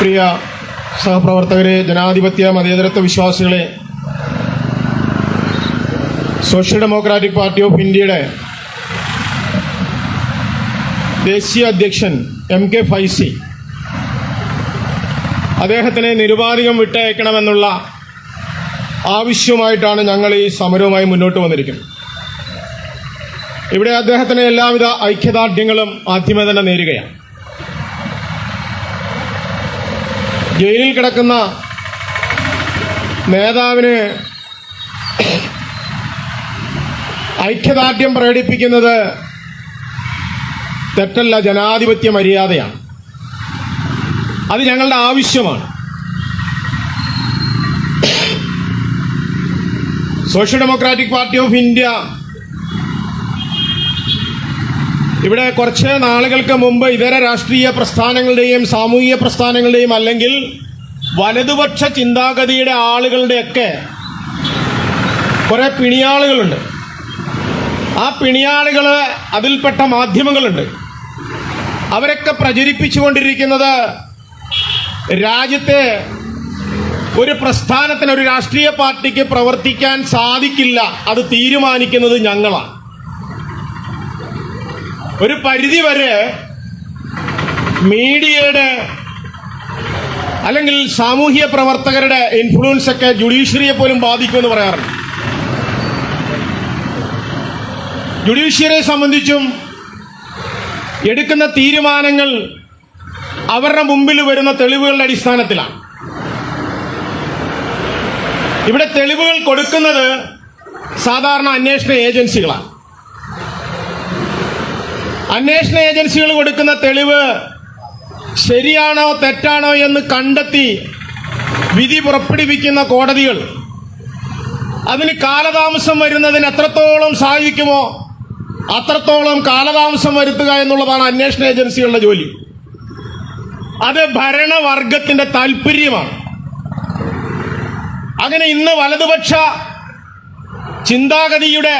പ്രിയ സഹപ്രവർത്തകരെ ജനാധിപത്യ മതേതരത്വ വിശ്വാസികളെ സോഷ്യൽ ഡെമോക്രാറ്റിക് പാർട്ടി ഓഫ് ഇന്ത്യയുടെ ദേശീയ അധ്യക്ഷൻ എം കെ ഫൈസി അദ്ദേഹത്തിനെ നിരുപാധികം വിട്ടയക്കണമെന്നുള്ള ആവശ്യവുമായിട്ടാണ് ഞങ്ങൾ ഈ സമരവുമായി മുന്നോട്ട് വന്നിരിക്കുന്നത്. ഇവിടെ അദ്ദേഹത്തിന് എല്ലാവിധ ഐക്യദാർഢ്യങ്ങളും ആദ്യമേ തന്നെ നേരുകയാണ്. ജയിലിൽ കിടക്കുന്ന നേതാവിന് ഐക്യദാർഢ്യം പ്രകടിപ്പിക്കുന്നത് തെറ്റല്ല ജനാധിപത്യ മര്യാദയാണ്. അത് ഞങ്ങളുടെ ആവശ്യമാണ്. Social democratic party of India ഇവിടെ കുറച്ച് നാളുകൾക്ക് മുമ്പ് ഇതര രാഷ്ട്രീയ പ്രസ്ഥാനങ്ങളുടെയും സാമൂഹിക പ്രസ്ഥാനങ്ങളുടെയും അല്ലെങ്കിൽ വലതുപക്ഷ ചിന്താഗതിയുടെ ആളുകളുടെയൊക്കെ കുറേ പിണിയാളുകളുണ്ട്. ആ പിണിയാളുകൾ അതിൽപ്പെട്ട മാധ്യമങ്ങളുണ്ട്. അവരൊക്കെ പ്രചരിപ്പിച്ചുകൊണ്ടിരിക്കുന്നത് രാജ്യത്തെ ഒരു പ്രസ്ഥാനത്തിന് ഒരു രാഷ്ട്രീയ പാർട്ടിക്ക് പ്രവർത്തിക്കാൻ സാധിക്കില്ല. അത് തീരുമാനിക്കുന്നത് ഞങ്ങളാണ്. ഒരു പരിധി വരെ മീഡിയയുടെ അല്ലെങ്കിൽ സാമൂഹ്യ പ്രവർത്തകരുടെ ഇൻഫ്ലുവൻസ് ഒക്കെ ജുഡീഷ്യറിയെ പോലും ബാധിക്കുമെന്ന് പറയാറുണ്ട്. ജുഡീഷ്യറിയെ സംബന്ധിച്ചും എടുക്കുന്ന തീരുമാനങ്ങൾ അവരുടെ മുമ്പിൽ വരുന്ന തെളിവുകളുടെ അടിസ്ഥാനത്തിലാണ്. ഇവിടെ തെളിവുകൾ കൊടുക്കുന്നത് സാധാരണ അന്വേഷണ ഏജൻസികളാണ്. അന്വേഷണ ഏജൻസികൾ കൊടുക്കുന്ന തെളിവ് ശരിയാണോ തെറ്റാണോ എന്ന് കണ്ടെത്തി വിധി പുറപ്പെടുവിക്കുന്ന കോടതികൾ. അതിന് കാലതാമസം വരുന്നതിന് എത്രത്തോളം സാധിക്കുമോ അത്രത്തോളം കാലതാമസം വരുത്തുക എന്നുള്ളതാണ് അന്വേഷണ ഏജൻസികളുടെ ജോലി. അത് ഭരണവർഗത്തിന്റെ താല്പര്യമാണ് അങ്ങനെ ഇന്ന് വലതുപക്ഷ ചിന്താഗതിയുടെ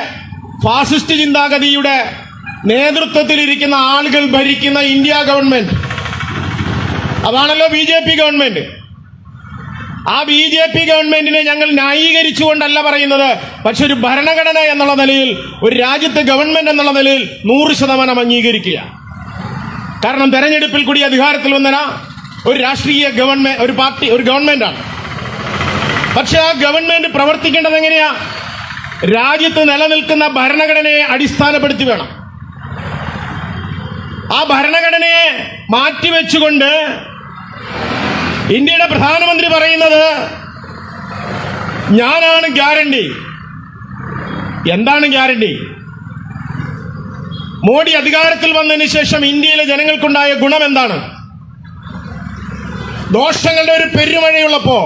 ഫാസിസ്റ്റ് ചിന്താഗതിയുടെ നേതൃത്വത്തിലിരിക്കുന്ന ആളുകൾ ഭരിക്കുന്ന ഇന്ത്യ ഗവൺമെന്റ്. അതാണല്ലോ ബി ജെ പി ഗവൺമെന്റ്. ആ ബി ജെ പി ഗവൺമെന്റിനെ ഞങ്ങൾ ന്യായീകരിച്ചുകൊണ്ടല്ല പറയുന്നത്. പക്ഷെ ഒരു ഭരണഘടന എന്നുള്ള നിലയിൽ ഒരു രാജ്യത്തെ ഗവൺമെന്റ് എന്നുള്ള നിലയിൽ നൂറ് ശതമാനം അംഗീകരിക്കുക. കാരണം തെരഞ്ഞെടുപ്പിൽ കൂടി അധികാരത്തിൽ വന്നന ഒരു രാഷ്ട്രീയ ഗവൺമെന്റ് ഒരു പാർട്ടി ഒരു ഗവൺമെന്റാണ്. പക്ഷെ ആ ഗവൺമെന്റ് പ്രവർത്തിക്കേണ്ടത് എങ്ങനെയാ? രാജ്യത്ത് നിലനിൽക്കുന്ന ഭരണഘടനയെ അടിസ്ഥാനപ്പെടുത്തി വേണം. ആ ഭരണഘടനയെ മാറ്റിവെച്ചുകൊണ്ട് ഇന്ത്യയുടെ പ്രധാനമന്ത്രി പറയുന്നത് ഞാനാണ് ഗ്യാരണ്ടി. എന്താണ് ഗ്യാരണ്ടി? മോഡി അധികാരത്തിൽ വന്നതിന് ശേഷം ഇന്ത്യയിലെ ജനങ്ങൾക്കുണ്ടായ ഗുണം എന്താണ്? ദോഷങ്ങളുടെ ഒരു പെരുമഴയുള്ളപ്പോ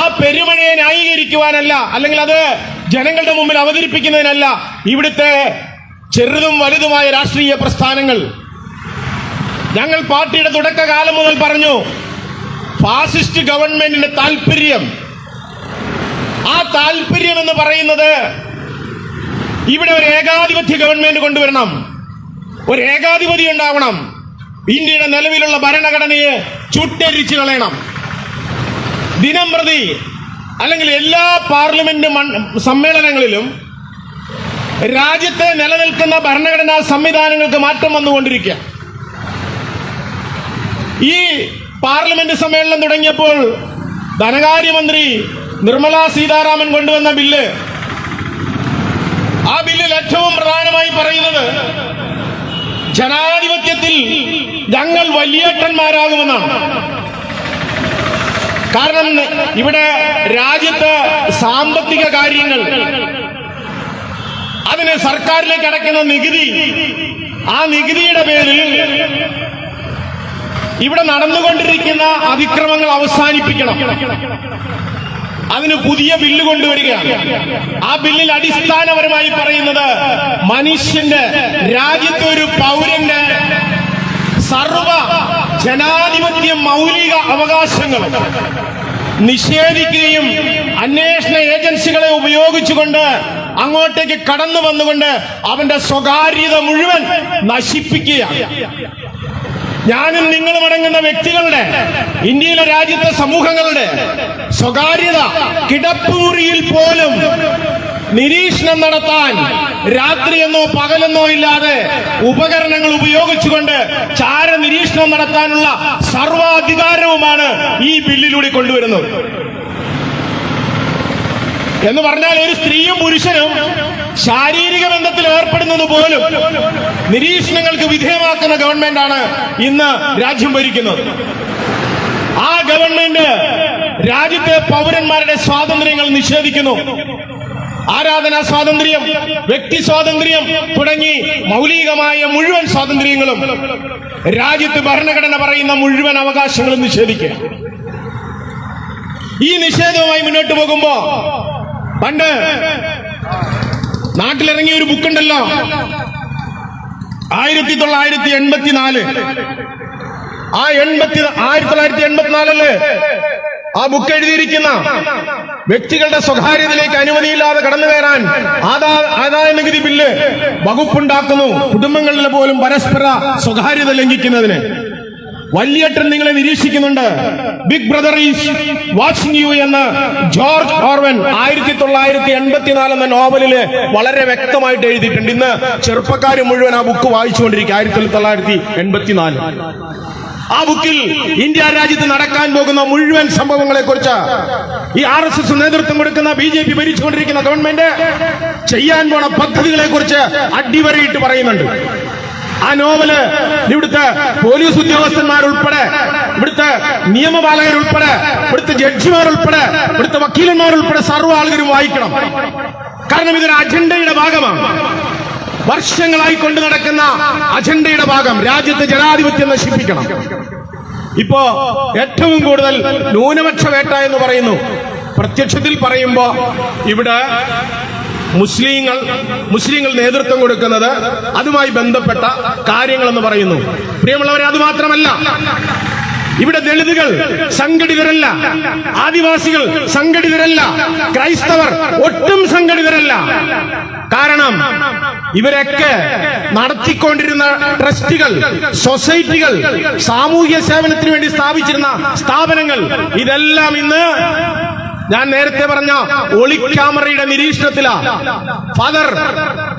ആ പെരുമഴയെ ന്യായീകരിക്കുവാനല്ല അല്ലെങ്കിൽ അത് ജനങ്ങളുടെ മുമ്പിൽ അവതരിപ്പിക്കുന്നതിനല്ല ഇവിടുത്തെ ചെറുതും വലുതുമായ രാഷ്ട്രീയ പ്രസ്ഥാനങ്ങൾ. ഞങ്ങൾ പാർട്ടിയുടെ തുടക്കകാലം മുതൽ പറഞ്ഞു ഫാസിസ്റ്റ് ഗവൺമെന്റിന്റെ താല്പര്യം ആ താല്പര്യം എന്ന് പറയുന്നത് ഇവിടെ ഒരു ഏകാധിപത്യ ഗവൺമെന്റ് കൊണ്ടുവരണം. ഒരു ഏകാധിപതി ഉണ്ടാവണം. ഇന്ത്യയുടെ നിലവിലുള്ള ഭരണഘടനയെ ചുട്ടരിച്ചു കളയണം. ദിനം പ്രതി അല്ലെങ്കിൽ എല്ലാ പാർലമെന്റ് സമ്മേളനങ്ങളിലും രാജ്യത്തെ നിലനിൽക്കുന്ന ഭരണഘടനാ സംവിധാനങ്ങൾക്ക് മാറ്റം വന്നുകൊണ്ടിരിക്കുക. ഈ പാർലമെന്റ് സമ്മേളനം തുടങ്ങിയപ്പോൾ ധനകാര്യമന്ത്രി നിർമ്മല സീതാരാമൻ കൊണ്ടുവന്ന ബില്ല് ആ ബില്ലിൽ ഏറ്റവും പ്രധാനമായി പറയുന്നത് ജനാധിപത്യത്തിൽ ഞങ്ങൾ വലിയേട്ടന്മാരാകുമെന്നാണ്. കാരണം ഇവിടെ രാജ്യത്ത് സാമ്പത്തിക കാര്യങ്ങൾ അതിന് സർക്കാരിലേക്ക് അടയ്ക്കുന്ന നികുതി. ആ നികുതിയുടെ പേരിൽ ഇവിടെ നടന്നുകൊണ്ടിരിക്കുന്ന അതിക്രമങ്ങൾ അവസാനിപ്പിക്കണം. അതിന് പുതിയ ബില്ല് കൊണ്ടുവരികയാണ്. ആ ബില്ലിൽ അടിസ്ഥാനപരമായി പറയുന്നത് മനുഷ്യന്റെ രാജ്യത്തെ ഒരു പൗരന്റെ സർവ ജനാധിപത്യ മൗലിക അവകാശങ്ങൾ നിഷേധിക്കുകയും അന്വേഷണ ഏജൻസികളെ ഉപയോഗിച്ചുകൊണ്ട് അങ്ങോട്ടേക്ക് കടന്നു വന്നുകൊണ്ട് അവന്റെ സ്വകാര്യത മുഴുവൻ നശിപ്പിക്കുകയാണ്. ഞാനും നിങ്ങളും അടങ്ങുന്ന വ്യക്തികളുടെ ഇന്ത്യയിലെ രാജ്യത്തെ സമൂഹങ്ങളുടെ സ്വകാര്യത കിടപ്പുമുറിയിൽ പോലും നിരീക്ഷണം നടത്താൻ രാത്രിയെന്നോ പകലെന്നോ ഇല്ലാതെ ഉപകരണങ്ങൾ ഉപയോഗിച്ചുകൊണ്ട് ചാര നിരീക്ഷണം നടത്താനുള്ള സർവാധികാരവുമാണ് ഈ ബില്ലിലൂടെ കൊണ്ടുവരുന്നത്. എന്ന് പറഞ്ഞാൽ ഒരു സ്ത്രീയും പുരുഷനും ശാരീരിക ബന്ധത്തിൽ ഏർപ്പെടുന്നത് പോലും നിരീക്ഷണങ്ങൾക്ക് വിധേയമാക്കുന്ന ഗവൺമെന്റാണ് ഇന്ന് രാജ്യം ഭരിക്കുന്നത്. ആ ഗവൺമെന്റ് രാജ്യത്തെ പൗരന്മാരുടെ സ്വാതന്ത്ര്യങ്ങൾ നിഷേധിക്കുന്നു. ആരാധനാ സ്വാതന്ത്ര്യം വ്യക്തി സ്വാതന്ത്ര്യം തുടങ്ങി മൗലികമായ മുഴുവൻ സ്വാതന്ത്ര്യങ്ങളും രാജ്യത്ത് ഭരണഘടന പറയുന്ന മുഴുവൻ അവകാശങ്ങളും നിഷേധിക്കുക ഈ നിഷേധവുമായി മുന്നോട്ട് പോകുമ്പോ പണ്ട് നാട്ടിലിറങ്ങിയ ഒരു ബുക്കുണ്ടല്ലോ. ആയിരത്തി തൊള്ളായിരത്തി എൺപത്തിനാല്. ആ എൺപത്തി ആയിരത്തി തൊള്ളായിരത്തി എൺപത്തിനാലിൽ ആ ബുക്ക് എഴുതിയിരിക്കുന്ന വ്യക്തികളുടെ സ്വകാര്യതയിലേക്ക് അനുമതിയില്ലാതെ കടന്നു കയറാൻ ആദാ ആദായ നികുതി ബില്ല് വകുപ്പുണ്ടാക്കുന്നു. കുടുംബങ്ങളിൽ പോലും പരസ്പര സ്വകാര്യത ലംഘിക്കുന്നതിന്. വലിയേട്ടൻ നിങ്ങളെ നിരീക്ഷിക്കുന്നുണ്ട്. Big brother is watching you എന്ന് ജോർജ് ഓർവൻ ആയിരത്തി തൊള്ളായിരത്തി എൺപത്തിനാല് എന്ന നോവലിൽ വളരെ വ്യക്തമായിട്ട് എഴുതിയിട്ടുണ്ട്. ഇന്ന് ചെറുപ്പക്കാർ മുഴുവൻ ആ ബുക്ക് വായിച്ചുകൊണ്ടിരിക്കുക. ആയിരത്തി തൊള്ളായിരത്തി എൺപത്തിനാല് ആ ബുക്കിൽ ഇന്ത്യ രാജ്യത്ത് നടക്കാൻ പോകുന്ന മുഴുവൻ സംഭവങ്ങളെ കുറിച്ച് ഈ ആർ എസ് എസ് നേതൃത്വം കൊടുക്കുന്ന ബി ജെ പി ഭരിച്ചുകൊണ്ടിരിക്കുന്ന ഗവൺമെന്റ് ചെയ്യാൻ പോണ പദ്ധതികളെ കുറിച്ച് അടിവരയിട്ട് പറയുന്നുണ്ട്. ആ നോവൽ ഇവിടുത്തെ പോലീസ് ഉദ്യോഗസ്ഥന്മാരുൾപ്പെടെ ഇവിടുത്തെ നിയമപാലകരുൾപ്പെടെ ഇവിടുത്തെ ജഡ്ജിമാരുൾപ്പെടെ ഇവിടുത്തെ വക്കീലന്മാരുൾപ്പെടെ സർവ ആളുകളും വായിക്കണം. കാരണം ഇതൊരു അജണ്ടയുടെ ഭാഗമാണ്. വർഷങ്ങളായി കൊണ്ടു നടക്കുന്ന അജണ്ടയുടെ ഭാഗം രാജ്യത്തെ ജനാധിപത്യം നശിപ്പിക്കണം. ഇപ്പോ ഏറ്റവും കൂടുതൽ ന്യൂനപക്ഷ വേട്ട എന്ന് പറയുന്നു. പ്രത്യക്ഷത്തിൽ പറയുമ്പോ ഇവിടെ മുസ്ലിങ്ങൾ മുസ്ലിങ്ങൾ നേതൃത്വം കൊടുക്കുന്നത് അതുമായി ബന്ധപ്പെട്ട കാര്യങ്ങളെന്ന് പറയുന്നു. പ്രിയമുള്ളവരെ അത് മാത്രമല്ല ഇവിടെ ദളിതുകൾ സംഘടിതരല്ല ആദിവാസികൾ സംഘടിതരല്ല ക്രൈസ്തവർ ഒട്ടും സംഘടിതരല്ല. കാരണം ഇവരൊക്കെ നടത്തിക്കൊണ്ടിരുന്ന ട്രസ്റ്റുകൾ സൊസൈറ്റികൾ സാമൂഹ്യ സേവനത്തിന് വേണ്ടി സ്ഥാപിച്ചിരുന്ന സ്ഥാപനങ്ങൾ ഇതെല്ലാം ഇന്ന് ഞാൻ നേരത്തെ പറഞ്ഞ ഒളിക്യാമറയുടെ നിരീക്ഷണത്തിലാ. ഫാദർ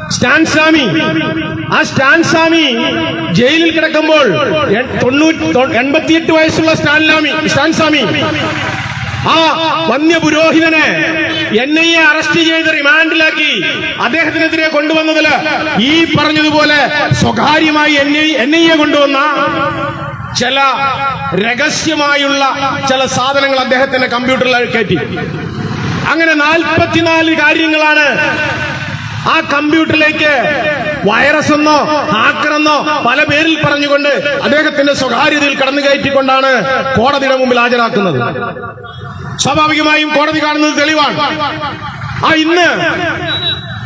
സ്റ്റാൻസാമി ആ സ്റ്റാൻസാമി ജയിലിൽ കിടക്കുമ്പോൾ എൺപത്തിയെട്ട് വയസ്സുള്ള സ്റ്റാൻലാമി സ്റ്റാൻസാമി ആ വന്യ പുരോഹിതനെ എൻ ഐ എ അറസ്റ്റ് ചെയ്ത് റിമാൻഡിലാക്കി അദ്ദേഹത്തിനെതിരെ കൊണ്ടുവന്നതിൽ ഈ പറഞ്ഞതുപോലെ സ്വകാര്യമായി N I N I A കൊണ്ടുവന്ന ചില രഹസ്യമായുള്ള ചില സാധനങ്ങൾ അദ്ദേഹത്തിന്റെ കമ്പ്യൂട്ടറിൽ കയറ്റി. അങ്ങനെ നാൽപ്പത്തിനാല് കാര്യങ്ങളാണ് ആ കമ്പ്യൂട്ടറിലേക്ക് വൈറസ് എന്നോ ഹാക്കർ എന്നോ പല പേരിൽ പറഞ്ഞുകൊണ്ട് അദ്ദേഹത്തിന്റെ സ്വകാര്യതയിൽ കടന്നു കയറ്റിക്കൊണ്ടാണ് കോടതിയുടെ മുമ്പിൽ ഹാജരാക്കുന്നത്. സ്വാഭാവികമായും കോടതി കാണുന്നത് തെളിവാണ്. ആ ഇന്ന്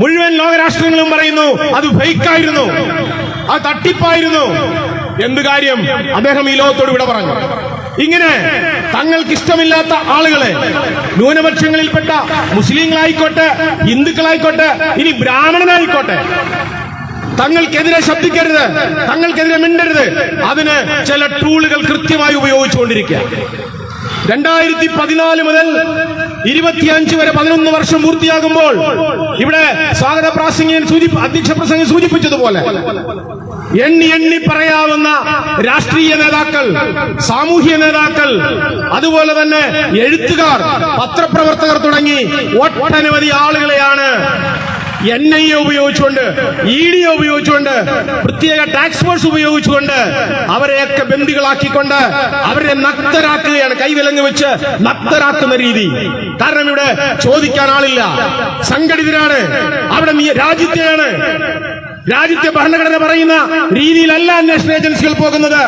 മുഴുവൻ ലോകരാഷ്ട്രങ്ങളും പറയുന്നു അത് ഫേക്കായിരുന്നു അത് തട്ടിപ്പായിരുന്നു. എന്ത് കാര്യം? അദ്ദേഹം ഈ ലോകത്തോട് ഇവിടെ പറഞ്ഞു. ഇങ്ങനെ തങ്ങൾക്ക് ഇഷ്ടമില്ലാത്ത ആളുകളെ ന്യൂനപക്ഷങ്ങളിൽപ്പെട്ട മുസ്ലിങ്ങളായിക്കോട്ടെ ഹിന്ദുക്കളായിക്കോട്ടെ ഇനി ബ്രാഹ്മണനായിക്കോട്ടെ. തങ്ങൾക്കെതിരെ ശബ്ദിക്കരുത് തങ്ങൾക്കെതിരെ മിണ്ടരുത്. അതിന് ചില ടൂളുകൾ കൃത്യമായി ഉപയോഗിച്ചുകൊണ്ടിരിക്കുക. രണ്ടായിരത്തി പതിനാല് മുതൽ ഇരുപത്തിയഞ്ച് വരെ പതിനൊന്ന് വർഷം പൂർത്തിയാകുമ്പോൾ ഇവിടെ സ്വാഗത പ്രാസംഗികൻ സൂചി അധ്യക്ഷ പ്രസംഗം സൂചിപ്പിച്ചതുപോലെ എണ്ണി എണ്ണി പറയാവുന്ന രാഷ്ട്രീയ നേതാക്കൾ സാമൂഹ്യ നേതാക്കൾ അതുപോലെ തന്നെ എഴുത്തുകാർ പത്രപ്രവർത്തകർ തുടങ്ങി ഒട്ടനവധി ആളുകളെയാണ് എൻ ഐ എ ഉപയോഗിച്ചുകൊണ്ട് ഇ ഡി എ ഉപയോഗിച്ചുകൊണ്ട് പ്രത്യേക ടാക്സ് ഫോഴ്സ് ഉപയോഗിച്ചുകൊണ്ട് അവരെയൊക്കെ ബന്ദികളാക്കിക്കൊണ്ട് അവരെ നക്തരാക്കുകയാണ് കൈവിലങ്ങ് വെച്ച് നക്തരാക്കുന്ന രീതി. കാരണം ഇവിടെ ചോദിക്കാൻ ആളില്ല. സംഘടിതരാണ്. അവിടെ രാജ്യത്തെയാണ്. രാജ്യത്തെ ഭരണഘടന പറയുന്ന രീതിയിലല്ല അന്വേഷണ ഏജൻസികൾ പോകുന്നത്.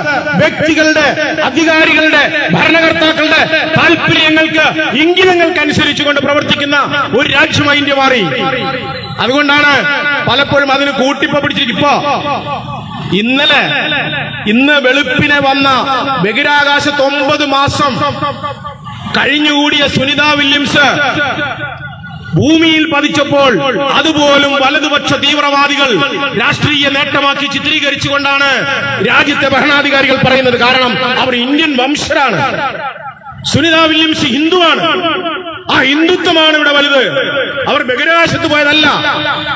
വ്യക്തികളുടെ അധികാരികളുടെ ഭരണകർത്താക്കളുടെ താല്പര്യങ്ങൾക്ക് ഇംഗിതങ്ങൾക്ക് അനുസരിച്ചുകൊണ്ട് പ്രവർത്തിക്കുന്ന ഒരു രാജ്യമായി ഇന്ത്യ മാറി. അതുകൊണ്ടാണ് പലപ്പോഴും അതിന് കൂട്ടിപ്പോ പിടിച്ചിരിക്കുമ്പോ ഇന്നലെ ഇന്ന് വെളുപ്പിനെ വന്ന ബഹിരാകാശത്ത് ഒമ്പത് മാസം കഴിഞ്ഞുകൂടിയ സുനിത വില്യംസ് ഭൂമിയിൽ പതിച്ചപ്പോൾ അതുപോലും വലതുപക്ഷ തീവ്രവാദികൾ രാഷ്ട്രീയ നേട്ടമാക്കി ചിത്രീകരിച്ചുകൊണ്ടാണ് രാജ്യത്തെ ഭരണാധികാരികൾ പറയുന്നത് കാരണം അവർ ഇന്ത്യൻ വംശരാണ്. സുനിത വില്യംസ് ഹിന്ദുവാണ്. ആ ഹിന്ദുത്വമാണ് ഇവിടെ വലുത്. അവർ ബഹിരാകാശത്ത് പോയതല്ല.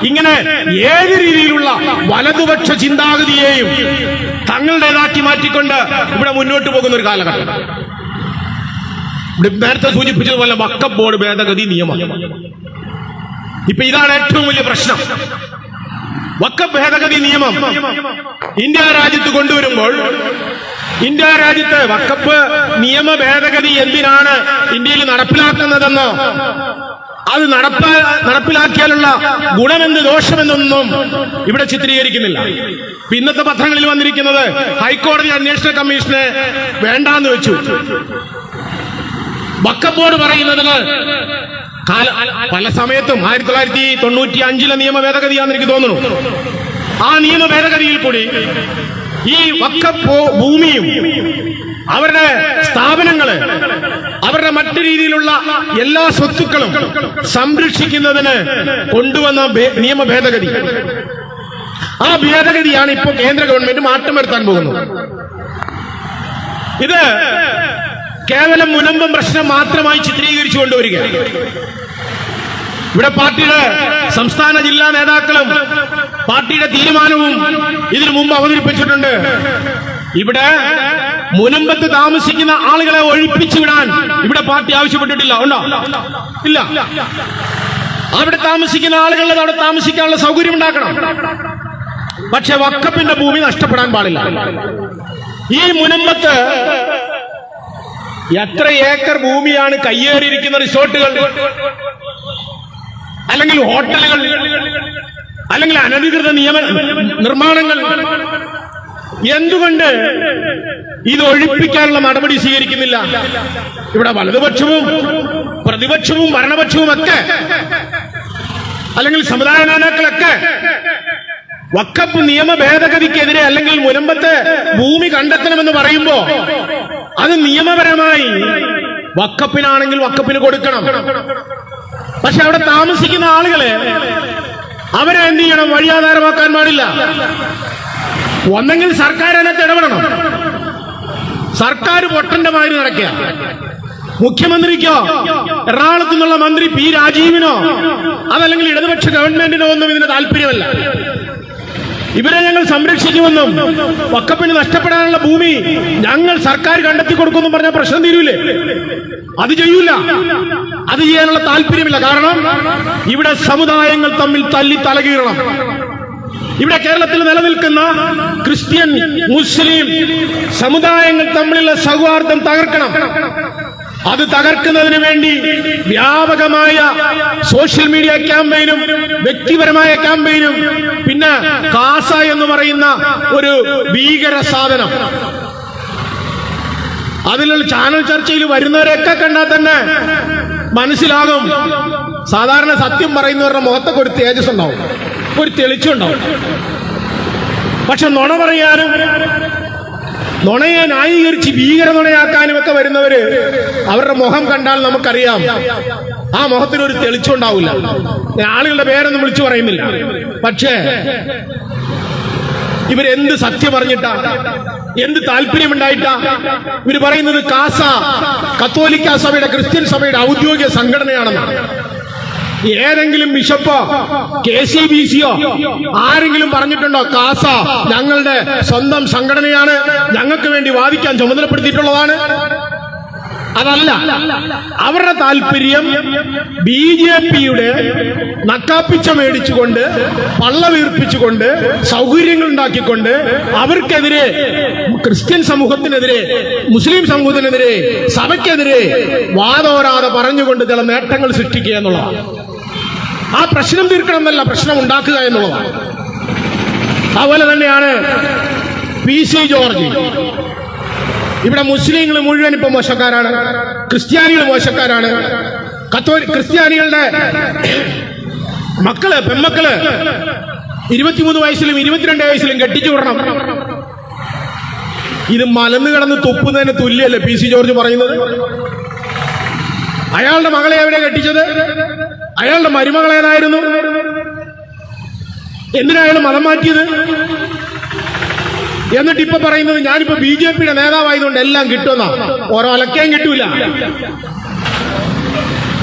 ഇങ്ങനെ ഏത് രീതിയിലുള്ള വലതുപക്ഷ ചിന്താഗതിയെയും തങ്ങളുടേതാക്കി മാറ്റിക്കൊണ്ട് ഇവിടെ മുന്നോട്ട് പോകുന്ന ഒരു കാലഘട്ടം. ഇവിടെ നേരത്തെ സൂചിപ്പിച്ചതുപോലെ വക്കഫ് ബോർഡ് ഭേദഗതി നിയമം. ഇപ്പൊ ഇതാണ് ഏറ്റവും വലിയ പ്രശ്നം. വക്ക ഭേദഗതി നിയമം ഇന്ത്യ രാജ്യത്ത് കൊണ്ടുവരുമ്പോൾ ഇന്ത്യ രാജ്യത്ത് വക്കപ്പ് നിയമ ഭേദഗതി എന്തിനാണ് ഇന്ത്യയിൽ നടപ്പിലാക്കുന്നതെന്നോ? അത് നടപ്പ നടപ്പിലാക്കിയാലുള്ള ഗുണമെന്ത് ദോഷമെന്നൊന്നും ഇവിടെ ചിത്രീകരിക്കുന്നില്ല. ഇന്നത്തെ പത്രങ്ങളിൽ വന്നിരിക്കുന്നത് ഹൈക്കോടതി അന്വേഷണ കമ്മീഷനെ വേണ്ടാന്ന് വെച്ചു. വക്കപ്പോട് ബോർഡ് പറയുന്നതിന് പല സമയത്തും ആയിരത്തി തൊള്ളായിരത്തി തൊണ്ണൂറ്റി അഞ്ചിലെ നിയമ ഭേദഗതിയാണെന്ന് എനിക്ക് തോന്നുന്നു. ആ നിയമ ഭേദഗതിയിൽ കൂടി ഈ വക്ക ഭൂമിയും അവരുടെ സ്ഥാപനങ്ങൾ അവരുടെ മറ്റു രീതിയിലുള്ള എല്ലാ സ്വത്തുക്കളും സംരക്ഷിക്കുന്നതിന് കൊണ്ടുവന്ന നിയമ ഭേദഗതി. ആ ഭേദഗതിയാണ് ഇപ്പോൾ കേന്ദ്ര ഗവൺമെന്റ് മാറ്റം വരുത്താൻ പോകുന്നത്. ഇത് കേവലം മുനമ്പം പ്രശ്നം മാത്രമായി ചിത്രീകരിച്ചു കൊണ്ടുവരിക. ഇവിടെ പാർട്ടിയുടെ സംസ്ഥാന ജില്ലാ നേതാക്കളും പാർട്ടിയുടെ തീരുമാനവും ഇതിനു മുമ്പ് അവതരിപ്പിച്ചിട്ടുണ്ട്. ഇവിടെ മുനമ്പത്ത് താമസിക്കുന്ന ആളുകളെ ഒഴിപ്പിച്ചു വിടാൻ ഇവിടെ പാർട്ടി ആവശ്യപ്പെട്ടിട്ടില്ല. ഉണ്ടോ? ഇല്ല. അവിടെ താമസിക്കുന്ന ആളുകളുടെ അവിടെ താമസിക്കാനുള്ള സൗകര്യം ഉണ്ടാക്കണം. പക്ഷെ വക്കപ്പിന്റെ ഭൂമി നഷ്ടപ്പെടാൻ പാടില്ല. ഈ മുനമ്പത്ത് എത്ര ഏക്കർ ഭൂമിയാണ് കയ്യേറിയിരിക്കുന്ന റിസോർട്ടുകൾ? അല്ലെങ്കിൽ ഹോട്ടലുകൾ? അല്ലെങ്കിൽ അനധികൃത നിയമ നിർമ്മാണങ്ങൾ? എന്തുകൊണ്ട് ഇത് ഒഴിപ്പിക്കാനുള്ള നടപടി സ്വീകരിക്കുന്നില്ല? ഇവിടെ വലതുപക്ഷവും പ്രതിപക്ഷവും ഭരണപക്ഷവും ഒക്കെ അല്ലെങ്കിൽ സമുദായ നേതാക്കളൊക്കെ വക്കപ്പ് നിയമ ഭേദഗതിക്കെതിരെ അല്ലെങ്കിൽ മുനമ്പത്തെ ഭൂമി കണ്ടെത്തണമെന്ന് പറയുമ്പോ അത് നിയമപരമായി വക്കപ്പിനാണെങ്കിൽ വക്കപ്പിന് കൊടുക്കണം. പക്ഷെ അവിടെ താമസിക്കുന്ന ആളുകളെ അവരെ എന്ത് ചെയ്യണം? വഴിയാധാരമാക്കാൻ പാടില്ല. ഒന്നെങ്കിൽ സർക്കാർ അതിനകത്ത് ഇടപെടണം. സർക്കാർ പൊട്ടന്റെ മാതിരി നടക്കുക. മുഖ്യമന്ത്രിക്കോ എറണാകുളത്തു നിന്നുള്ള മന്ത്രി പി രാജീവിനോ അതല്ലെങ്കിൽ ഇടതുപക്ഷ ഗവൺമെന്റിനോ ഒന്നും ഇതിന് താല്പര്യമല്ല. ഇവരെ ഞങ്ങൾ സംരക്ഷിക്കുമെന്നും വക്കപ്പിന് നഷ്ടപ്പെടാനുള്ള ഭൂമി ഞങ്ങൾ സർക്കാർ കണ്ടെത്തി കൊടുക്കുമെന്നും പറഞ്ഞ പ്രശ്നം തീരൂലേ? അത് ചെയ്യൂല. അത് ചെയ്യാനുള്ള താല്പര്യമില്ല. കാരണം ഇവിടെ സമുദായങ്ങൾ തമ്മിൽ തല്ലി തലകീറണം. ഇവിടെ കേരളത്തിൽ നിലനിൽക്കുന്ന ക്രിസ്ത്യൻ മുസ്ലിം സമുദായങ്ങൾ തമ്മിലുള്ള സൗഹാർദ്ദം തകർക്കണം. അത് തകർക്കുന്നതിന് വേണ്ടി വ്യാപകമായ സോഷ്യൽ മീഡിയ ക്യാമ്പയിനും വ്യക്തിപരമായ ക്യാമ്പയിനും പിന്നെ കാസ എന്ന് പറയുന്ന ഒരു ഭീകര സാധനം. അതിലുള്ള ചാനൽ ചർച്ചയിൽ വരുന്നവരെയൊക്കെ കണ്ടാൽ തന്നെ മനസ്സിലാകും. സാധാരണ സത്യം പറയുന്നവരുടെ മുഖത്തൊക്കെ ഒരു തേജസ് ഉണ്ടാവും ഒരു തെളിച്ചുണ്ടാവും പക്ഷെ നുണ പറയാനും നുണയെ ന്യായീകരിച്ച് ഭീകര നുണയാക്കാനും ഒക്കെ വരുന്നവര് അവരുടെ മുഖം കണ്ടാൽ നമുക്കറിയാം. ആ മുഖത്തിന് ഒരു തെളിച്ചുണ്ടാവില്ല ആളുകളുടെ പേരൊന്നും വിളിച്ചു പറയുന്നില്ല. പക്ഷേ ഇവരെന്ത് സത്യം അറിഞ്ഞിട്ടാ? എന്ത് താല്പര്യമുണ്ടായിട്ടാ? ഇവർ പറയുന്നത് കാസ കത്തോലിക്ക സഭയുടെ ക്രിസ്ത്യൻ സഭയുടെ ഔദ്യോഗിക സംഘടനയാണെന്നാണ്. ഏതെങ്കിലും ബിഷപ്പോ കെ സി ബി സിയോ ആരെങ്കിലും പറഞ്ഞിട്ടുണ്ടോ കാസ ഞങ്ങളുടെ സ്വന്തം സംഘടനയാണ് ഞങ്ങൾക്ക് വേണ്ടി വാദിക്കാൻ ചുമതലപ്പെടുത്തിയിട്ടുള്ളതാണ്? അതല്ല. അവരുടെ താല്പര്യം ബി ജെ പിയുടെ നക്കാപ്പിച്ച മേടിച്ചുകൊണ്ട് പള്ള വീർപ്പിച്ചുകൊണ്ട് സൗകര്യങ്ങൾ ഉണ്ടാക്കിക്കൊണ്ട് അവർക്കെതിരെ ക്രിസ്ത്യൻ സമൂഹത്തിനെതിരെ മുസ്ലിം സമൂഹത്തിനെതിരെ സഭയ്ക്കെതിരെ വാദോരാതെ പറഞ്ഞുകൊണ്ട് ചില നേട്ടങ്ങൾ സൃഷ്ടിക്കുക എന്നുള്ളതാണ്. ആ പ്രശ്നം തീർക്കണം എന്നല്ല പ്രശ്നം ഉണ്ടാക്കുക എന്നുള്ളതാണ്. അതുപോലെ തന്നെയാണ് പി സി ജോർജ്. ഇവിടെ മുസ്ലിങ്ങൾ മുഴുവൻ ഇപ്പൊ മോശക്കാരാണ്. ക്രിസ്ത്യാനികൾ മോശക്കാരാണ്. കത്തോലി ക്രിസ്ത്യാനികളുടെ മക്കൾ പെമ്മക്കൾ ഇരുപത്തിമൂന്ന് വയസ്സിലും ഇരുപത്തിരണ്ട് വയസ്സിലും കെട്ടിച്ചു വിടണം. ഇത് മലന്ന് കിടന്ന് തുപ്പുന്നതിന് തുല്യല്ലേ പി സി ജോർജ് പറയുന്നത്? അയാളുടെ മകളെ എവിടെ കെട്ടിച്ചത്? അയാളുടെ മരുമകളേതായിരുന്നു? എന്തിനാ അയാൾ മതം മാറ്റിയത്? എന്നിട്ട് ഇപ്പൊ പറയുന്നത് ഞാനിപ്പോ ബി ജെ പിയുടെ നേതാവായതുകൊണ്ട് എല്ലാം കിട്ടുമെന്നാ. ഓരോ അലക്കയും കിട്ടൂല.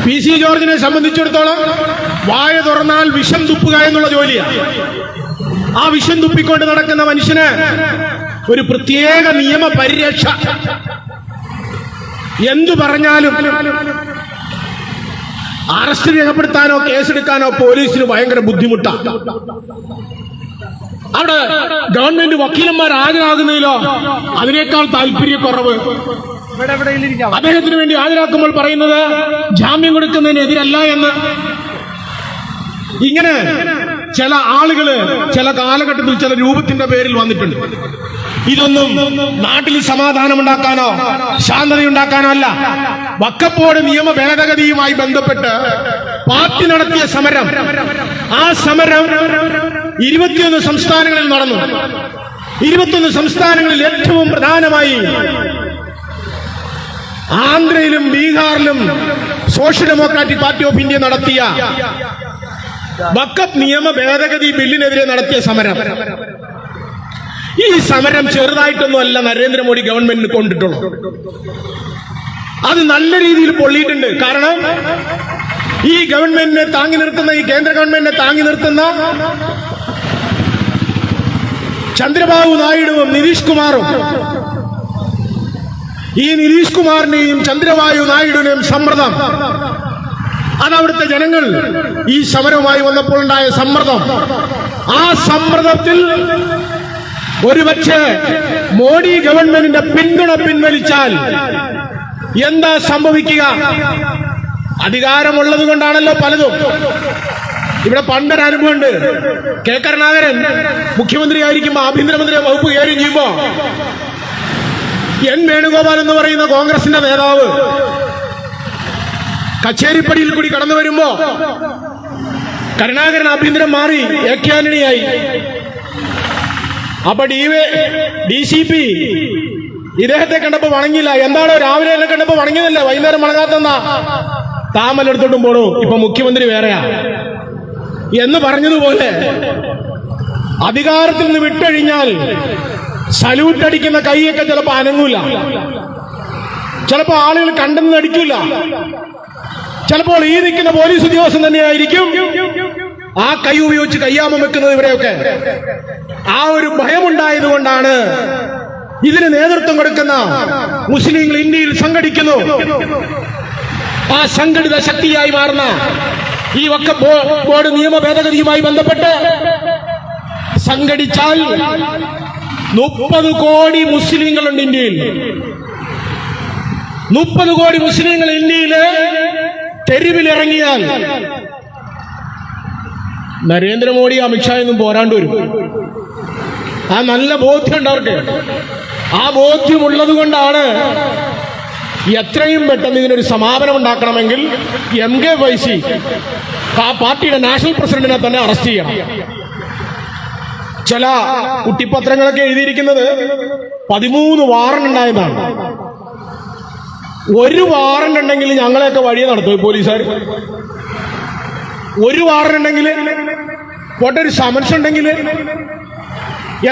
പി സി ജോർജിനെ സംബന്ധിച്ചിടത്തോളം വായ തുറന്നാൽ വിഷം തുപ്പുക എന്നുള്ള ജോലിയാ. ആ വിഷം തുപ്പിക്കൊണ്ട് നടക്കുന്ന മനുഷ്യന് ഒരു പ്രത്യേക നിയമ പരിരക്ഷ. എന്തു പറഞ്ഞാലും അറസ്റ്റ് രേഖപ്പെടുത്താനോ കേസെടുക്കാനോ പോലീസിന് ഭയങ്കര ബുദ്ധിമുട്ടാണ് അവിടെ ഗവൺമെന്റ് വക്കീലന്മാർ ഹാജരാകുന്നതിലോ അതിനേക്കാൾ താല്പര്യക്കുറവ്. അദ്ദേഹത്തിന് വേണ്ടി ഹാജരാക്കുമ്പോൾ പറയുന്നത് ജാമ്യം കൊടുക്കുന്നതിനെതിരല്ല എന്ന്. ഇങ്ങനെ ചില ആളുകൾ ചില കാലഘട്ടത്തിൽ ചില രൂപത്തിന്റെ പേരിൽ വന്നിട്ടുണ്ട്. ഇതൊന്നും നാട്ടിൽ സമാധാനം ഉണ്ടാക്കാനോ ശാന്തത ഉണ്ടാക്കാനോ അല്ല. വക്കപ്പോട് നിയമ ഭേദഗതിയുമായി ബന്ധപ്പെട്ട് പാർട്ടി നടത്തിയ സമരം. ആ സമരം ഇരുപത്തിയൊന്ന് സംസ്ഥാനങ്ങളിൽ നടന്നു. ഇരുപത്തിയൊന്ന് സംസ്ഥാനങ്ങളിൽ ഏറ്റവും പ്രധാനമായി ആന്ധ്രയിലും ബീഹാറിലും social democratic party of India നടത്തിയ വക്കപ്പ് നിയമ ഭേദഗതി ബില്ലിനെതിരെ നടത്തിയ സമരം. ഈ സമരം ചെറുതായിട്ടൊന്നും അല്ല നരേന്ദ്രമോദി ഗവൺമെന്റിന് കൊണ്ടിട്ടുള്ളൂ അത് നല്ല രീതിയിൽ പൊള്ളിയിട്ടുണ്ട്. കാരണം ഈ ഗവൺമെന്റിനെ താങ്ങി നിർത്തുന്ന ഈ കേന്ദ്ര ഗവൺമെന്റിനെ താങ്ങി നിർത്തുന്ന ചന്ദ്രബാബു നായിഡുവും നിതീഷ് കുമാറും. ഈ നിതീഷ് കുമാറിനെയും ചന്ദ്രബാബു നായിഡുവിനെയും സമ്മർദ്ദം. അത് അവിടുത്തെ ജനങ്ങൾ ഈ സമരവുമായി വന്നപ്പോൾ ഉണ്ടായ സമ്മർദ്ദം. ആ സമ്മർദ്ദത്തിൽ ഒരുപക്ഷെ മോഡി ഗവൺമെന്റിന്റെ പിന്തുണ പിൻവലിച്ചാൽ എന്താ സംഭവിക്കുക? അധികാരമുള്ളത് കൊണ്ടാണല്ലോ പലതും. ഇവിടെ പണ്ടൊരു അനുഭവമുണ്ട്. കെ കരുണാകരൻ മുഖ്യമന്ത്രി ആയിരിക്കുമ്പോ ആഭ്യന്തരമന്ത്രി വകുപ്പ് കയറി ചെയ്യുമ്പോ എൻ വേണുഗോപാൽ എന്ന് പറയുന്ന കോൺഗ്രസിന്റെ നേതാവ് കച്ചേരിപ്പടിയിൽ കൂടി കടന്നു വരുമ്പോ കരുണാകരൻ ആഭ്യന്തരം മാറി എ കെ ആന്റണിയായി അപ്പൊ ഡി ഡി സി പി ഇദ്ദേഹത്തെ കണ്ടപ്പോ വണങ്ങിയില്ല. എന്താണോ രാവിലെ കണ്ടപ്പോ വണങ്ങിയതല്ല? വൈകുന്നേരം വണങ്ങാത്തെന്നാ താമലെടുത്തോട്ടും പോണു ഇപ്പൊ മുഖ്യമന്ത്രി വേറെയാ. എന്ന് പറഞ്ഞതുപോലെ അധികാരത്തിൽ നിന്ന് വിട്ടഴിഞ്ഞാൽ സല്യൂട്ട് അടിക്കുന്ന കൈയൊക്കെ ചിലപ്പോ അനങ്ങൂല. ചിലപ്പോ ആളുകൾ കണ്ടെന്ന് അടിക്കൂല. ചിലപ്പോൾ ഈ നിൽക്കുന്ന പോലീസ് ഉദ്യോഗസ്ഥൻ തന്നെയായിരിക്കും ആ കൈ ഉപയോഗിച്ച് കയ്യാമം വെക്കുന്നത് ഇവരെയൊക്കെ ആ ഒരു ഭയമുണ്ടായത് കൊണ്ടാണ് ഇതിന് നേതൃത്വം കൊടുക്കുന്ന മുസ്ലിങ്ങൾ ഇന്ത്യയിൽ സംഘടിക്കുന്നു. ആ സംഘടിത ശക്തിയായി മാറുന്ന ഈ ഒക്കെ ബോർഡ് നിയമ ഭേദഗതിയുമായി ബന്ധപ്പെട്ട് സംഘടിച്ചാൽ മുപ്പത് കോടി മുസ്ലിങ്ങളുണ്ട് ഇന്ത്യയിൽ. മുപ്പത് കോടി മുസ്ലിങ്ങൾ ഇന്ത്യയിൽ തെരുവിലിറങ്ങിയാൽ നരേന്ദ്രമോദി അമിത്ഷാ ഒന്നും പോരാണ്ട് വരും. ആ നല്ല ബോധ്യം അവർക്ക്. ആ ബോധ്യമുള്ളത് കൊണ്ടാണ് എത്രയും പെട്ടെന്ന് ഇതിനൊരു സമാപനം ഉണ്ടാക്കണമെങ്കിൽ എം കെ വൈസി ആ പാർട്ടിയുടെ നാഷണൽ പ്രസിഡന്റിനെ തന്നെ അറസ്റ്റ് ചെയ്യണം. ചില കുട്ടിപ്പത്രങ്ങളൊക്കെ എഴുതിയിരിക്കുന്നത് പതിമൂന്ന് വാറണ്ട് ഉണ്ടായതാണ്. ഒരു വാറണ്ട് ഉണ്ടെങ്കിൽ ഞങ്ങളെയൊക്കെ വഴിയെ നടത്തും പോലീസുകാർ. ഒരു വാറണ്ട് ഉണ്ടെങ്കിൽ പോട്ടെ ഒരു സമൻസ് ഉണ്ടെങ്കിൽ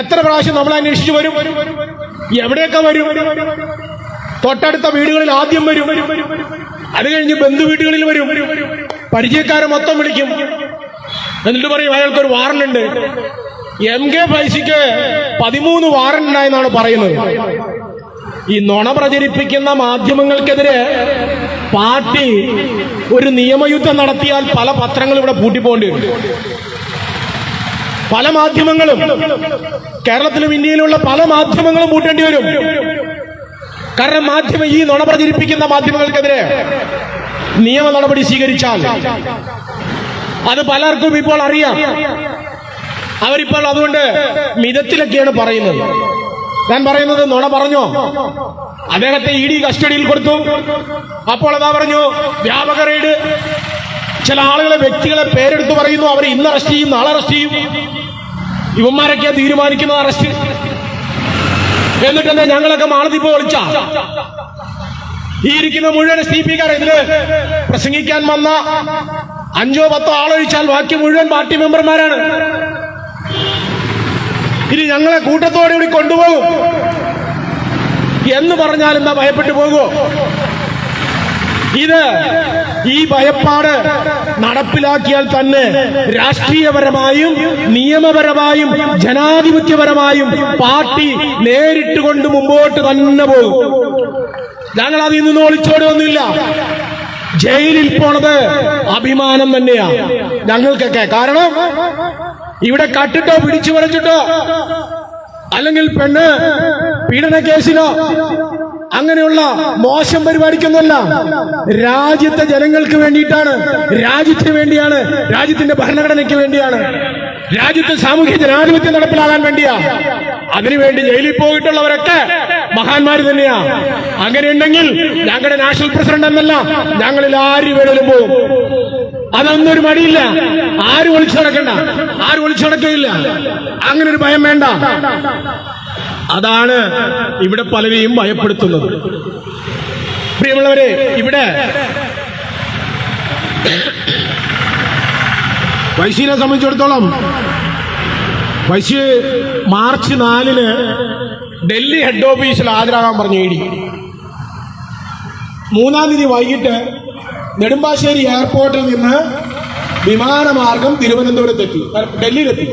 എത്ര പ്രാവശ്യം നമ്മൾ അന്വേഷിച്ചു വരും? എവിടെയൊക്കെ വരും? തൊട്ടടുത്ത വീടുകളിൽ ആദ്യം വരും. അത് കഴിഞ്ഞ് ബന്ധു വീടുകളിൽ വരും. പരിചയക്കാരെ മൊത്തം വിളിക്കും. എന്നിട്ട് പറയും അയാൾക്കൊരു വാറണ്ട് ഉണ്ട് എം കെ ഫൈസിക്ക് പതിമൂന്ന് വാറണ്ട് ഉണ്ടായെന്നാണ് പറയുന്നത്. ഈ നുണ പ്രചരിപ്പിക്കുന്ന മാധ്യമങ്ങൾക്കെതിരെ പാർട്ടി ഒരു നിയമയുദ്ധം നടത്തിയാൽ പല പത്രങ്ങളും ഇവിടെ പൂട്ടിപ്പോണ്ടി പല മാധ്യമങ്ങളും കേരളത്തിലും ഇന്ത്യയിലുള്ള പല മാധ്യമങ്ങളും പൂട്ടേണ്ടി വരും. കാരണം മാധ്യമം ഈ നുണ പ്രചരിപ്പിക്കുന്ന മാധ്യമങ്ങൾക്കെതിരെ നിയമ നടപടി സ്വീകരിച്ചാൽ അത് പലർക്കും ഇപ്പോൾ അറിയാം. അവരിപ്പോൾ അതുകൊണ്ട് മിതത്തിലൊക്കെയാണ് പറയുന്നത്. ഞാൻ പറയുന്നത് നുണ പറഞ്ഞോ? അദ്ദേഹത്തെ ഇ ഡി കസ്റ്റഡിയിൽ കൊടുത്തു. അപ്പോൾ അതാ പറഞ്ഞു വ്യാപക റെയ്ഡ്. ചില ആളുകളെ വ്യക്തികളെ പേരെടുത്ത് പറയുന്നു അവരെ ഇന്ന് അറസ്റ്റ് ചെയ്യും നാളെ അറസ്റ്റ് ചെയ്യും. ഇവന്മാരൊക്കെയാ തീരുമാനിക്കുന്നത് അറസ്റ്റ്. എന്നിട്ട് എന്താ ഞങ്ങളൊക്കെ മാളതിപ്പോ വിളിച്ച ഈ ഇരിക്കുന്ന മുഴുവൻ സ്പീക്കർ ഇതിൽ പ്രസംഗിക്കാൻ വന്ന അഞ്ചോ പത്തോ ആളൊഴിച്ചാൽ ബാക്കി മുഴുവൻ പാർട്ടി മെമ്പർമാരാണ്. ഇനി ഞങ്ങളെ കൂട്ടത്തോടെ കൂടി കൊണ്ടുപോകും. എന്ന് പറഞ്ഞാൽ എന്താ ഭയപ്പെട്ടു പോകുമോ ഇത് ഈ ഭയപ്പാട് നടപ്പിലാക്കിയാൽ തന്നെ രാഷ്ട്രീയപരമായും നിയമപരമായും ജനാധിപത്യപരമായും പാർട്ടി നേരിട്ട് കൊണ്ട് മുമ്പോട്ട് തന്നെ പോകും. ഞങ്ങൾ അതിൽ നിന്ന് ഒളിച്ചോടുകയൊന്നുമില്ല ജയിലിൽ പോണത് അഭിമാനം തന്നെയാ. ഞങ്ങൾക്കൊക്കെ. കാരണം ഇവിടെ കട്ടിട്ടോ പിടിച്ചു പറിച്ചിട്ടോ അല്ലെങ്കിൽ പെണ്ണ് പീഡന കേസിലോ അങ്ങനെയുള്ള മോശം പരിപാടിക്കൊന്നുമല്ല. രാജ്യത്തെ ജനങ്ങൾക്ക് വേണ്ടിയിട്ടാണ് രാജ്യത്തിന് വേണ്ടിയാണ് രാജ്യത്തിന്റെ ഭരണഘടനയ്ക്ക് വേണ്ടിയാണ് രാജ്യത്തെ സാമൂഹ്യ ജനാധിപത്യം നടപ്പിലാകാൻ വേണ്ടിയാ. അതിനുവേണ്ടി ജയിലിൽ പോയിട്ടുള്ളവരൊക്കെ മഹാന്മാര് തന്നെയാ. അങ്ങനെയുണ്ടെങ്കിൽ ഞങ്ങളുടെ നാഷണൽ പ്രസിഡന്റ് എന്നല്ല ഞങ്ങളിൽ ആര് വേണമെങ്കിലും പോകും അതൊന്നും ഒരു മടിയില്ല. ആര് ഒളിച്ചു നടക്കണ്ട? ആരും ഒളിച്ചു നടക്കുകയില്ല? അങ്ങനെ ഒരു ഭയം വേണ്ട. അതാണ് ഇവിടെ പലരെയും ഭയപ്പെടുത്തുന്നത്. പ്രിയമുള്ളവരെ ഇവിടെ വൈശീനെ സംബന്ധിച്ചിടത്തോളം വൈശി മാർച്ച് നാലിന് ഡൽഹി ഹെഡ് ഓഫീസിൽ ഹാജരാകാൻ പറഞ്ഞു ഇടി മൂന്നാം തീയതി വൈകിട്ട് നെടുമ്പാശ്ശേരി എയർപോർട്ടിൽ നിന്ന് വിമാനമാർഗം തിരുവനന്തപുരത്തെത്തി. ഡൽഹിയിലെത്തി.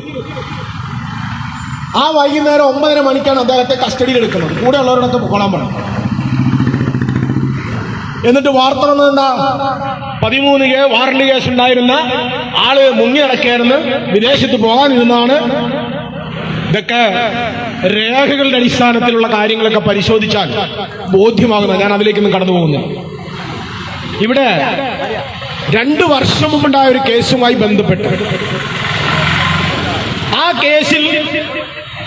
ആ വൈകുന്നേരം ഒമ്പതര മണിക്കാണ് അദ്ദേഹത്തെ കസ്റ്റഡിയിൽ എടുക്കുന്നത്. കൂടെ ഉള്ളവരോടൊക്കെ പൊക്കോളാൻ പറഞ്ഞു എന്നിട്ട് വാർത്ത വന്നത് എന്താ പതിമൂന്ന് കേ വാറന്റ് കേസ് ഉണ്ടായിരുന്ന ആൾ മുങ്ങി നടക്കായിരുന്നു വിദേശത്ത് പോകാൻ ഇരുന്നാണ് ഇതൊക്കെ രേഖകളുടെ അടിസ്ഥാനത്തിലുള്ള കാര്യങ്ങളൊക്കെ പരിശോധിച്ചാൽ ബോധ്യമാകുന്ന ഞാൻ അതിലേക്കൊന്നും കടന്നു പോകുന്നു ഇവിടെ രണ്ടു വർഷം മുമ്പുണ്ടായ ഒരു കേസുമായി ബന്ധപ്പെട്ട് ആ കേസിൽ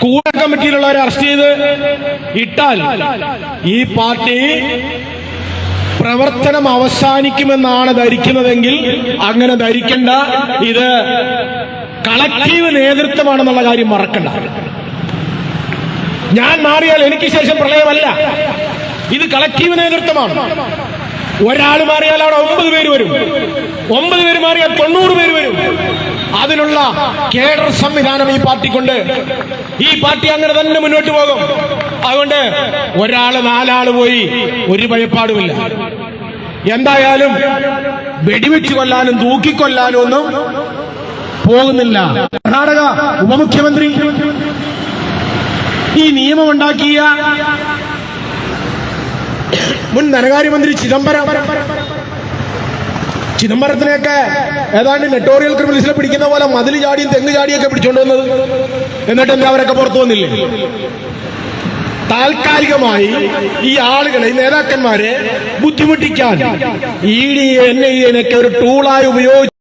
കൂട കമ്മിറ്റിയിലുള്ളവരെ അറസ്റ്റ് ചെയ്ത് ഇട്ടാൽ ഈ പാർട്ടി പ്രവർത്തനം അവസാനിക്കുമെന്നാണ് ധരിക്കുന്നതെങ്കിൽ അങ്ങനെ ധരിക്കണ്ട. ഇത് കളക്റ്റീവ് നേതൃത്വമാണെന്നുള്ള കാര്യം മറക്കണ്ട. ഞാൻ മാറിയാൽ എനിക്ക് ശേഷം പ്രളയമല്ല. ഇത് കളക്റ്റീവ് നേതൃത്വമാണ്. ഒരാൾ മാറിയാൽ അവിടെ ഒമ്പത് പേര് വരും. ഒമ്പത് പേര് മാറിയാൽ തൊണ്ണൂറ് പേര് വരും. അതിനുള്ള കേഡർ സംവിധാനം ഈ പാർട്ടിക്കുണ്ട് ഈ പാർട്ടി അങ്ങനെ തന്നെ മുന്നോട്ട് പോകും. അതുകൊണ്ട് ഒരാൾ നാലാൾ പോയി ഒരു ഭയപ്പാടുമില്ല. എന്തായാലും വെടിവെച്ച് കൊല്ലാനും തൂക്കിക്കൊല്ലാനും ഒന്നും പോകുന്നില്ല. കർണാടക ഉപമുഖ്യമന്ത്രി ഈ നിയമം ഉണ്ടാക്കിയ മുൻ ധനകാര്യമന്ത്രി ചിദംബരം ചിദംബരത്തിനെയൊക്കെ ഏതാണ്ട് നെട്ടോറിയൽ ക്രിമിനൽസിനെ പിടിക്കുന്ന പോലെ മതിൽ ചാടിയും തെങ്ങ് ചാടിയൊക്കെ പിടിച്ചോണ്ട് വന്നത്. എന്നിട്ട് എന്താ അവരൊക്കെ പുറത്തു വന്നില്ലേ? താൽക്കാലികമായി ഈ ആളുകളെ നേതാക്കന്മാരെ ബുദ്ധിമുട്ടിക്കാൻ ഇ ഡി എൻ ഐ എനൊക്കെ ഒരു ടൂളായി ഉപയോഗിച്ച്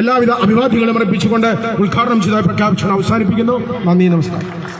എല്ലാവിധ അഭിവാദ്യങ്ങളും അർപ്പിച്ചുകൊണ്ട് ഉദ്ഘാടനം ചെയ്ത പ്രഖ്യാപിച്ചുകൊണ്ട് അവസാനിപ്പിക്കുന്നു. നന്ദി നമസ്കാരം.